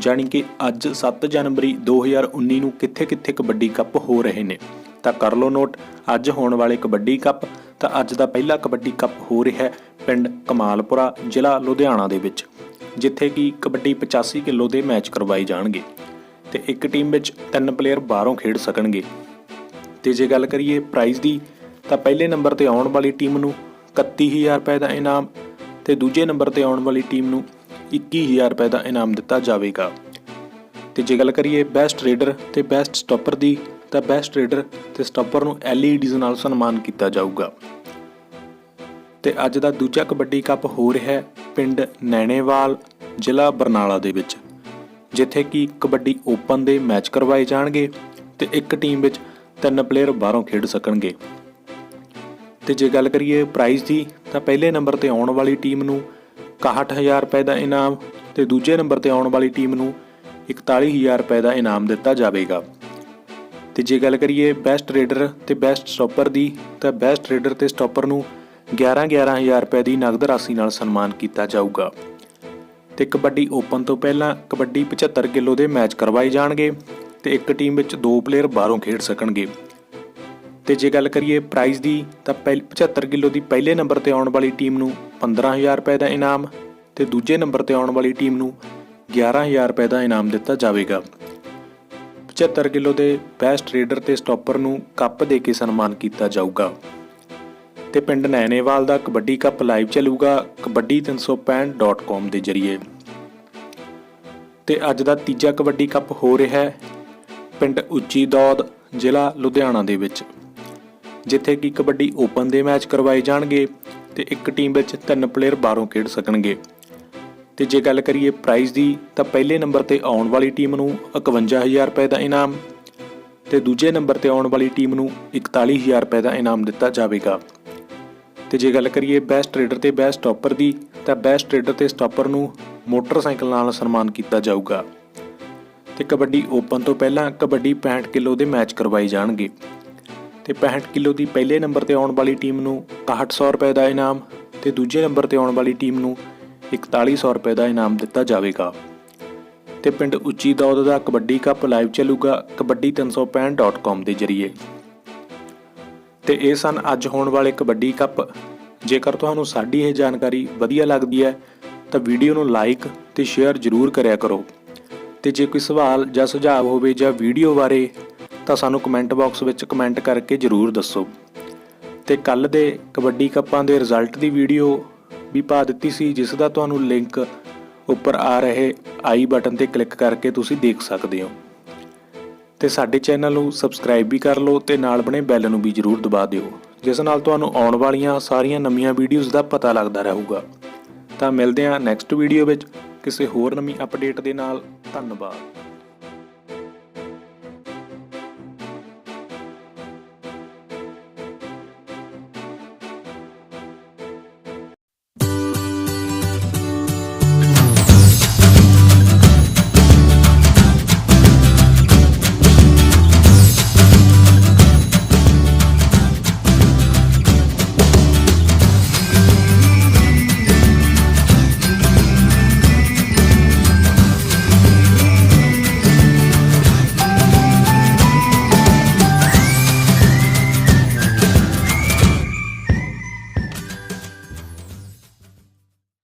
ਜਾਣੀ ਕਿ ਅੱਜ 7 ਜਨਵਰੀ 2019 ਨੂੰ ਕਿੱਥੇ-ਕਿੱਥੇ ਕਬੱਡੀ ਕੱਪ ਹੋ ਰਹੇ ਨੇ। ਤਾਂ ਕਰ ਲਓ ਨੋਟ, ਅੱਜ ਹੋਣ ਵਾਲੇ ਕਬੱਡੀ ਕੱਪ, ਤਾਂ ਅੱਜ ਦਾ ਪਹਿਲਾ ਕਬੱਡੀ ਕੱਪ ਹੋ ਰਿਹਾ ਹੈ ਪਿੰਡ ਕਮਾਲਪੁਰਾ, ਜ਼ਿਲ੍ਹਾ ਲੁਧਿਆਣਾ ਦੇ ਵਿੱਚ, ਜਿੱਥੇ ਕਿ ਕਬੱਡੀ 85 ਕਿਲੋ ਦੇ ਮੈਚ ਕਰਵਾਏ ਜਾਣਗੇ ਤੇ ਇੱਕ ਟੀਮ ਵਿੱਚ ਤਿੰਨ ਪਲੇਅਰ ਬਾਹਰੋਂ ਖੇਡ ਸਕਣਗੇ। ਤੇ ਜੇ ਗੱਲ ਕਰੀਏ ਪ੍ਰਾਈਜ਼ ਦੀ, ਤਾਂ ਪਹਿਲੇ ਨੰਬਰ ਤੇ ਆਉਣ ਵਾਲੀ ਟੀਮ ਨੂੰ 31000 ਰੁਪਏ ਦਾ ਇਨਾਮ ਤੇ ਦੂਜੇ ਨੰਬਰ ਤੇ ਆਉਣ ਵਾਲੀ ਟੀਮ ਨੂੰ 21000 ਰੁਪਏ ਦਾ ਇਨਾਮ ਦਿੱਤਾ ਜਾਵੇਗਾ। ਤੇ ਜੇ ਗੱਲ ਕਰੀਏ ਬੈਸਟ ਰੇਡਰ ਤੇ ਬੈਸਟ ਸਟਾਪਰ ਦੀ, ਤਾਂ ਬੈਸਟ ਰੇਡਰ ਤੇ ਸਟਾਪਰ ਨੂੰ LEDs ਨਾਲ ਸਨਮਾਨ ਕੀਤਾ ਜਾਊਗਾ। ਤੇ ਅੱਜ ਦਾ ਦੂਜਾ ਕਬੱਡੀ ਕੱਪ ਹੋ ਰਿਹਾ ਹੈ ਪਿੰਡ ਨੈਣੇਵਾਲ, ਜ਼ਿਲ੍ਹਾ ਬਰਨਾਲਾ ਦੇ ਵਿੱਚ, ਜਿੱਥੇ ਕਿ ਕਬੱਡੀ ਓਪਨ ਦੇ ਮੈਚ ਕਰਵਾਏ ਜਾਣਗੇ ਤੇ ਇੱਕ ਟੀਮ ਵਿੱਚ ਤਿੰਨ ਪਲੇਅਰ ਬਾਹਰੋਂ ਖੇਡ ਸਕਣਗੇ। ਤੇ ਜੇ ਗੱਲ ਕਰੀਏ ਪ੍ਰਾਈਜ਼ ਦੀ, ਤਾਂ ਪਹਿਲੇ ਨੰਬਰ ਤੇ ਆਉਣ ਵਾਲੀ ਟੀਮ ਨੂੰ 61000 ਰੁਪਏ ਦਾ ਇਨਾਮ ਤੇ ਦੂਜੇ ਨੰਬਰ ਤੇ ਆਉਣ ਵਾਲੀ ਟੀਮ ਨੂੰ 41000 ਰੁਪਏ ਦਾ ਇਨਾਮ ਦਿੱਤਾ ਜਾਵੇਗਾ। ਤੇ ਜੇ ਗੱਲ ਕਰੀਏ ਬੈਸਟ ਰੇਡਰ ਤੇ ਬੈਸਟ ਸਟਾਪਰ ਦੀ, ਤਾਂ ਬੈਸਟ ਰੇਡਰ ਤੇ ਸਟਾਪਰ ਨੂੰ 11-11000 ਰੁਪਏ ਦੀ ਨਗਦ ਰਾਸ਼ੀ ਨਾਲ ਸਨਮਾਨ ਕੀਤਾ ਜਾਊਗਾ। ਤੇ ਕਬੱਡੀ ਓਪਨ ਤੋਂ ਪਹਿਲਾਂ ਕਬੱਡੀ 75 ਕਿਲੋ ਦੇ ਮੈਚ ਕਰਵਾਏ ਜਾਣਗੇ ਤੇ ਇੱਕ ਟੀਮ ਵਿੱਚ ਦੋ ਪਲੇਅਰ ਬਾਹਰੋਂ ਖੇਡ ਸਕਣਗੇ। ਤੇ ਜੇ ਗੱਲ ਕਰੀਏ ਪ੍ਰਾਈਜ਼ ਦੀ, ਤਾਂ ਪਹਿਲ- 75 ਕਿਲੋ ਦੀ ਪਹਿਲੇ ਨੰਬਰ ਤੇ ਆਉਣ ਵਾਲੀ ਟੀਮ ਨੂੰ 15000 ਰੁਪਏ ਦਾ ਇਨਾਮ ਤੇ ਦੂਜੇ ਨੰਬਰ ਤੇ ਆਉਣ ਵਾਲੀ ਟੀਮ ਨੂੰ 11000 ਰੁਪਏ ਦਾ ਇਨਾਮ ਦਿੱਤਾ ਜਾਵੇਗਾ। 75 ਕਿਲੋ ਦੇ ਬੈਸਟ ਰੇਡਰ ਤੇ ਸਟਾਪਰ ਨੂੰ ਕੱਪ ਦੇ ਕੇ ਸਨਮਾਨ ਕੀਤਾ ਜਾਊਗਾ। ਤੇ ਪਿੰਡ ਨੈਣੇਵਾਲ ਦਾ ਕਬੱਡੀ ਕੱਪ ਲਾਈਵ ਚੱਲੂਗਾ kabaddi365.com ਦੇ ਜ਼ਰੀਏ। ਤੇ ਅੱਜ ਦਾ ਤੀਜਾ ਕਬੱਡੀ ਕੱਪ ਹੋ ਰਿਹਾ ਹੈ ਪਿੰਡ ਉੱਚੀ ਦੌਦ, ਜ਼ਿਲ੍ਹਾ ਲੁਧਿਆਣਾ ਦੇ ਵਿੱਚ। ਜਿੱਥੇ ਕਿ ਕਬੱਡੀ ਓਪਨ ਦੇ ਮੈਚ ਕਰਵਾਏ ਜਾਣਗੇ ਤੇ ਇੱਕ ਟੀਮ ਵਿੱਚ ਤਿੰਨ ਪਲੇਅਰ ਬਾਹਰੋਂ ਖੇਡ ਸਕਣਗੇ। ਤੇ ਜੇ ਗੱਲ ਕਰੀਏ ਪ੍ਰਾਈਜ਼ ਦੀ, ਤਾਂ ਪਹਿਲੇ ਨੰਬਰ ਤੇ ਆਉਣ ਵਾਲੀ ਟੀਮ ਨੂੰ 51000 ਰੁਪਏ ਦਾ ਇਨਾਮ ਤੇ ਦੂਜੇ ਨੰਬਰ ਤੇ ਆਉਣ ਵਾਲੀ ਟੀਮ ਨੂੰ 41000 ਰੁਪਏ ਦਾ ਇਨਾਮ ਦਿੱਤਾ ਜਾਵੇਗਾ। ਤੇ ਜੇ ਗੱਲ ਕਰੀਏ ਬੈਸਟ ਰੇਡਰ ਤੇ ਬੈਸਟ ਸਟਾਪਰ ਦੀ, ਤਾਂ ਬੈਸਟ ਰੇਡਰ ਤੇ ਸਟਾਪਰ ਨੂੰ ਮੋਟਰਸਾਈਕਲ ਨਾਲ ਸਨਮਾਨ ਕੀਤਾ ਜਾਊਗਾ। ਤੇ ਕਬੱਡੀ ਓਪਨ ਤੋਂ ਪਹਿਲਾਂ ਕਬੱਡੀ 65 ਕਿਲੋ ਦੇ ਮੈਚ ਕਰਵਾਏ ਜਾਣਗੇ। ਤੇ 65 ਕਿਲੋ ਦੀ ਪਹਿਲੇ ਨੰਬਰ ਤੇ ਆਉਣ ਵਾਲੀ ਟੀਮ ਨੂੰ 6100 ਰੁਪਏ ਦਾ ਇਨਾਮ ਤੇ ਦੂਜੇ ਨੰਬਰ ਤੇ ਆਉਣ ਵਾਲੀ ਟੀਮ ਨੂੰ 4100 ਰੁਪਏ ਦਾ ਇਨਾਮ ਦਿੱਤਾ ਜਾਵੇਗਾ। ਤੇ ਪਿੰਡ ਉੱਚੀ ਦੌਦ ਦਾ ਕਬੱਡੀ ਕੱਪ ਲਾਈਵ ਚੱਲੂਗਾ kabaddi365.com ਦੇ ਜ਼ਰੀਏ। ਤੇ ਇਹ ਸਨ ਅੱਜ ਹੋਣ ਵਾਲੇ ਕਬੱਡੀ ਕੱਪ। ਜੇਕਰ ਤੁਹਾਨੂੰ ਸਾਡੀ ਇਹ ਜਾਣਕਾਰੀ ਵਧੀਆ ਲੱਗਦੀ ਹੈ, ਤਾਂ ਵੀਡੀਓ ਨੂੰ ਲਾਈਕ ਤੇ ਸ਼ੇਅਰ ਜ਼ਰੂਰ ਕਰਿਆ ਕਰੋ। ਤੇ ਜੇ ਕੋਈ ਸਵਾਲ ਜਾਂ ਸੁਝਾਅ ਹੋਵੇ ਜਾਂ ਵੀਡੀਓ ਬਾਰੇ ਤਾਂ ਸਾਨੂੰ ਕਮੈਂਟ ਬਾਕਸ ਵਿੱਚ ਕਮੈਂਟ ਕਰਕੇ ਜ਼ਰੂਰ ਦੱਸੋ। ਤੇ ਕੱਲ ਦੇ ਕਬੱਡੀ ਕੱਪਾਂ ਦੇ ਰਿਜ਼ਲਟ ਦੀ ਵੀਡੀਓ ਵੀ ਪਾ ਦਿੱਤੀ ਸੀ, ਜਿਸ ਦਾ ਤੁਹਾਨੂੰ ਲਿੰਕ ਉੱਪਰ ਆ ਰਹੇ ਆਈ ਬਟਨ ਤੇ ਕਲਿੱਕ ਕਰਕੇ ਤੁਸੀਂ ਦੇਖ ਸਕਦੇ ਹੋ। ਤੇ ਸਾਡੇ ਚੈਨਲ ਨੂੰ ਸਬਸਕ੍ਰਾਈਬ ਵੀ ਕਰ ਲਓ ਤੇ ਨਾਲ ਬਣੇ ਬੈਲ ਨੂੰ ਵੀ ਜਰੂਰ ਦਬਾ ਦਿਓ, ਜਿਸ ਨਾਲ ਤੁਹਾਨੂੰ ਆਉਣ ਵਾਲੀਆਂ ਸਾਰੀਆਂ ਨਵੀਆਂ ਵੀਡੀਓਜ਼ ਦਾ ਪਤਾ ਲੱਗਦਾ ਰਹੂਗਾ। ਤਾਂ ਮਿਲਦੇ ਹਾਂ ਨੈਕਸਟ ਵੀਡੀਓ ਵਿੱਚ ਕਿਸੇ ਹੋਰ ਨਵੀਂ ਅਪਡੇਟ ਦੇ ਨਾਲ। ਧੰਨਵਾਦ।